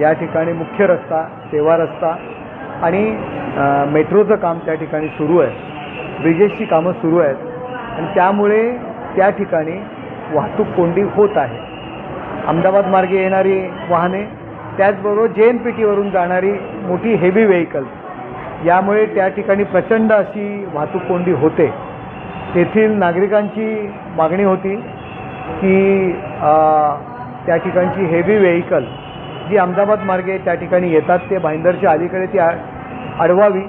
या ठिकाणी मुख्य रस्ता सेवा रस्ता आणि मेट्रोचं काम त्या ठिकाणी सुरू आहे. ब्रिजेसची कामं सुरू आहेत. आणि त्यामुळे त्या ठिकाणी वाहतूक कोंडी होत आहे. अहमदाबाद मार्गे येणारी वाहने त्याचबरोबर जे एन पी टीवरून जाणारी मोठी हेवी व्हेकल्स यामुळे त्या ठिकाणी प्रचंड अशी वाहतूक कोंडी होते. तेथील नागरिकांची मागणी होती की त्या ठिकाणची हेवी व्हेकल जी अहमदाबाद मार्गे त्या ठिकाणी येतात ते भाईंदरच्या अलीकडे ती आ- अडवावी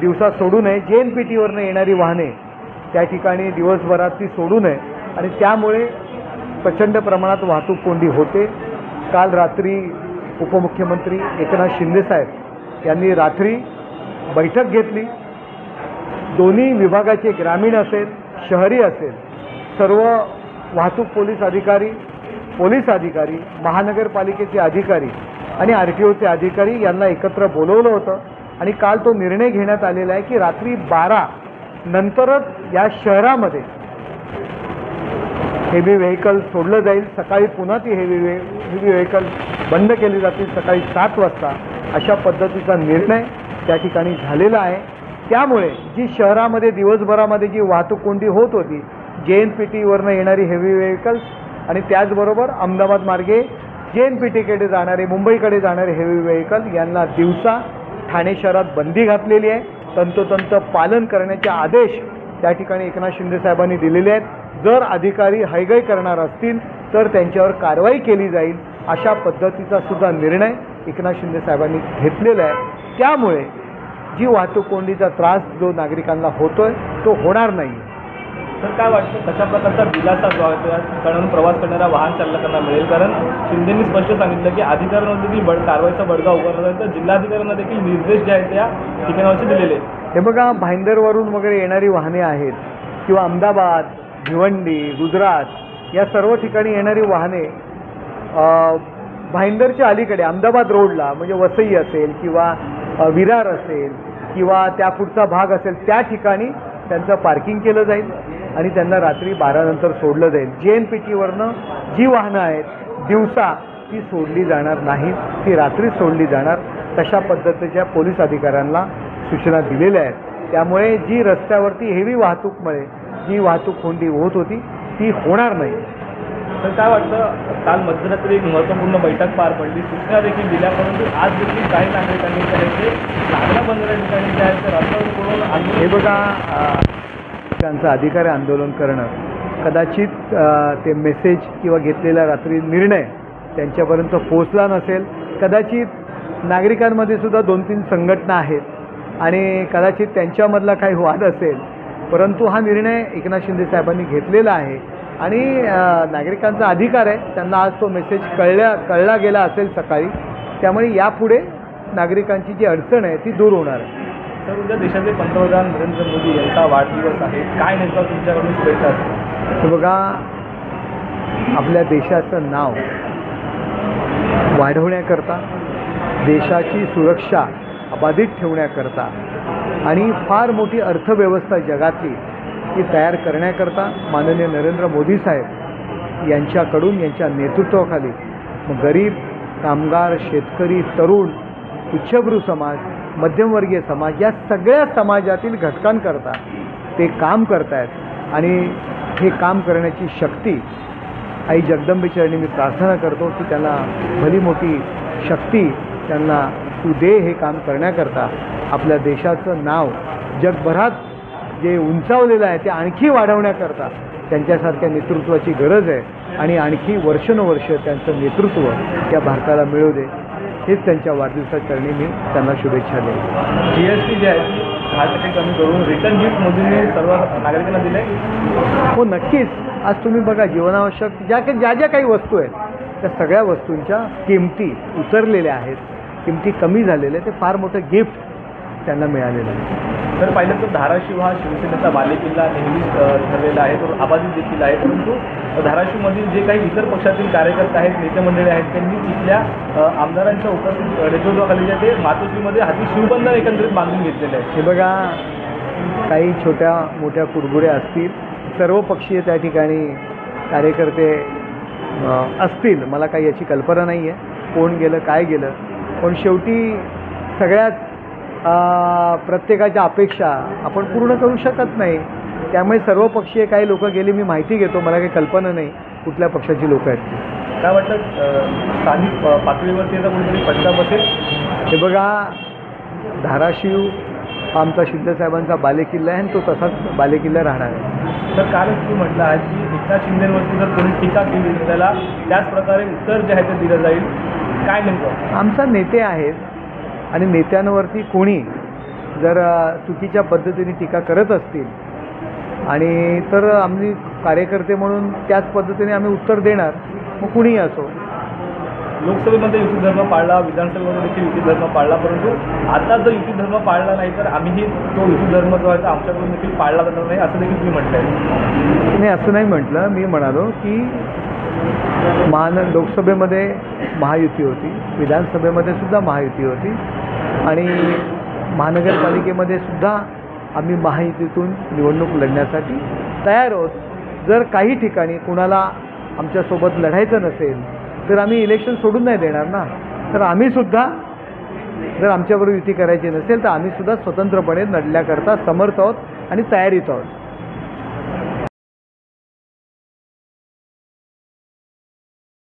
दिवसा सोडू नये. जे एन पी टीवरनं येणारी वाहने त्या ठिकाणी दिवसभरात ती सोडू नये. आणि त्यामुळे प्रचंड प्रमाणात वाहतूक कोंडी होते. काल रात्री उपमुख्यमंत्री एकनाथ शिंदेसाहेब यांनी रात्री बैठक घेतली. दोन्ही विभागाचे ग्रामीण असेल शहरी असेल सर्व वाहतूक पोलीस अधिकारी पोलीस अधिकारी महानगरपालिकेचे अधिकारी आणि आर टी ओचे अधिकारी यांना एकत्र बोलवलं होतं. आणि काल तो निर्णय घेण्यात आलेला आहे की रात्री बारा नंतरच या शहरामध्ये हेवी व्हेकल सोडलं जाईल. सकाळी पुन्हा ती हेवी वे हेवी व्हेकल बंद केली जातील सकाळी सात वाजता. अशा पद्धतीचा निर्णय त्या ठिकाणी झालेला आहे. त्यामुळे जी शहरामध्ये दिवसभरामध्ये जी वाहतूक कोंडी होत होती जे एन पी टीवरनं येणारी हेवी व्हेकल्स आणि त्याचबरोबर अहमदाबाद मार्गे जे एन पी टीकडे जाणारे मुंबईकडे जाणारे हेवी व्हेकल यांना दिवसा ठाणे शहरात बंदी घातलेली आहे. तंतोतंत पालन करण्याचे आदेश त्या ठिकाणी एकनाथ शिंदे साहेबांनी दिलेले आहेत. जर अधिकारी हैगय करणार असतील तर त्यांच्यावर कारवाई केली जाईल अशा पद्धतीचा सुद्धा निर्णय एकनाथ शिंदे साहेबांनी घेतलेला आहे. त्यामुळे जी वाहतूक कोंडीचा त्रास जो नागरिकांना होतो आहे तो होणार नाही. तर काय वाटतं कशा प्रकारचा दिलासा जो आहे तो प्रवास करणाऱ्या वाहन चालकांना मिळेल? कारण शिंदेंनी स्पष्ट सांगितलं की अधिकाऱ्यांवर देखील बड कारवाईचा बडगा उभारला तर जिल्हाधिकाऱ्यांना देखील निर्देश जे आहेत त्या ठिकाणावरचे दिलेले आहेत. हे बघा भाईंदरवरून वगैरे येणारी वाहने आहेत किंवा अहमदाबाद भिवंडी गुजरात या सर्व ठिकाणी येणारी वाहने भाईंदरच्या अलीकडे अहमदाबाद रोडला म्हणजे वसई असेल किंवा विरार असेल किंवा त्या पुढचा भाग असेल त्या ठिकाणी त्यांचं पार्किंग केलं जाईल. आणि त्यांना रात्री बारानंतर सोडलं जाईल. जे एन पी टीवरनं जी वाहनं आहेत दिवसा ती सोडली जाणार नाहीत ती रात्री सोडली जाणार. तशा पद्धतीच्या पोलीस अधिकाऱ्यांना सूचना दिलेल्या आहेत. त्यामुळे जी रस्त्यावरती हेवी वाहतूकमुळे जी वाहतूक कोंडी होत होती ती होणार नाही. तर काय वाटतं काल मध्यरात्री एक महत्त्वपूर्ण बैठक पार पडली. सूचना देखील दिल्या परंतु आज देखील काही नागरिकांनी ते लाकडा बंदरा ठिकाणी जे आहे ते रस्त्यावर पडून हे बघा अ, अधिकार अधिकारी आंदोलन करणं. कदाचित ते मेसेज किंवा घेतलेला रात्री निर्णय त्यांच्यापर्यंत पोचला नसेल. कदाचित नागरिकांमध्ये सुद्धा दोन तीन संघटना आहेत आणि कदाचित त्यांच्यामधला काही वाद असेल. परंतु हा निर्णय एकनाथ शिंदे साहेबांनी घेतलेला आहे आणि नागरिकांचा अधिकार आहे. त्यांना आज तो मेसेज कळल्या कळला गेला असेल सकाळी. त्यामुळे यापुढे नागरिकांची जी अडचण आहे ती दूर होणार आहे. तर उद्या देशाचे पंतप्रधान नरेंद्र मोदी यांचा वाढदिवस आहे. काय नेमका तुमच्याकडून शुभेच्छा असतील? बघा आपल्या देशाचं नाव वाढवण्याकरता देशाची सुरक्षा अबाधित ठेवण्याकरता आणि फार मोठी अर्थव्यवस्था जगातली ती तयार करण्याकरता माननीय नरेंद्र मोदी साहेब यांच्याकडून यांच्या नेतृत्वाखाली गरीब कामगार शेतकरी तरुण उच्चभ्रू समाज मध्यमवर्गीय समाज या सगळ्या समाजातील घटकांकरता ते काम करत आहेत आणि हे काम करण्याची शक्ती आई जगदंबेचरणी मी प्रार्थना करतो की त्यांना भली मोठी शक्ती त्यांना तू दे हे काम करण्याकरता आपल्या देशाचं नाव जगभरात जे उंचावलेलं आहे ते आणखी वाढवण्याकरता त्यांच्यासारख्या नेतृत्वाची गरज आहे. आणि आणखी वर्षानुवर्ष त्यांचं नेतृत्व या भारताला मिळू दे. हेच त्यांच्या वाढदिवसाचरणी मी त्यांना शुभेच्छा देईन. जी एस टी जे आहे दहा टक्के कमी करून रिटर्न गिफ्ट मोदींनी सर्व नागरिकांना दिले हो नक्कीच. आज तुम्ही बघा जीवनावश्यक ज्या काही ज्या ज्या काही वस्तू आहेत त्या सगळ्या वस्तूंच्या किमती उतरलेल्या आहेत. किमती कमी झालेल्या ते फार मोठं गिफ्ट त्यांना मिळालेलं आहे. तर पाहिलं तर धाराशिव हा शिवसेनेचा बालेकिल्ला नेहमीच ठरलेला आहे. तो अबाधित देखील आहे. परंतु धाराशिवमधील जे काही इतर पक्षातील कार्यकर्ते आहेत नेते मंडळी आहेत त्यांनी तिथल्या आमदारांच्या उपस्थित अ, नेतृत्वाखाली जे ते मातोश्रीमध्ये हाती शिवबंधन एकंदरीत बांधून घेतलेले आहे हे बघा काही छोट्या मोठ्या कुरबुऱ्या असतील. सर्व पक्षीय त्या ठिकाणी कार्यकर्ते असतील. मला काही याची कल्पना नाही आहे कोण गेलं काय गेलं. पण शेवटी सगळ्याच प्रत्येकाच्या अपेक्षा आपण पूर्ण करू शकत नाही. त्यामुळे सर्व पक्षीय काही लोक गेले मी माहिती घेतो. मला काही कल्पना नाही कुठल्या पक्षाची लोक आहेत ती. काय वाटतं स्थानिक पातळीवरती आता कुठेतरी फटका बसेल? हे बघा धाराशिव आमचा शिंदेसाहेबांचा बालेकिल्ला आहे आणि तो तसाच बालेकिल्ला राहणार आहे. तर कालच तुम्ही म्हटलं आहे की एकनाथ शिंदेवरती जर कोणी टीका केली त्याला त्याच प्रकारे उत्तर जे आहे ते दिलं जाईल. काय नेमकं? आमचा नेते आहेत. आणि नेत्यांवरती कोणी जर चुकीच्या पद्धतीने टीका करत असतील आणि तर आम्ही कार्यकर्ते म्हणून त्याच पद्धतीने आम्ही उत्तर देणार मग कुणीही असो. लोकसभेमध्ये युती धर्म पाळला विधानसभेमध्ये देखील युती धर्म पाळला परंतु आता जर युती धर्म पाळला नाही तर आम्हीही तो युती धर्म जो आहे तो आमच्याकडून देखील पाळला जाणार नाही असं देखील तुम्ही म्हटलंय नाही असं नाही म्हटलं. मी म्हणालो की महान लोकसभेमध्ये महायुती होती. विधानसभेमध्ये सुद्धा महायुती होती. आणि महानगरपालिकेमध्ये सुद्धा आम्ही महायुतीतून निवडणूक लढण्यासाठी तयार आहोत. जर काही ठिकाणी कुणाला आमच्यासोबत लढायचं नसेल तर आम्ही इलेक्शन सोडून नाही देणार ना. तर आम्हीसुद्धा जर आमच्याबरोबर युती करायची नसेल तर आम्हीसुद्धा स्वतंत्रपणे लढल्याकरता समर्थ आहोत आणि तयारीत आहोत.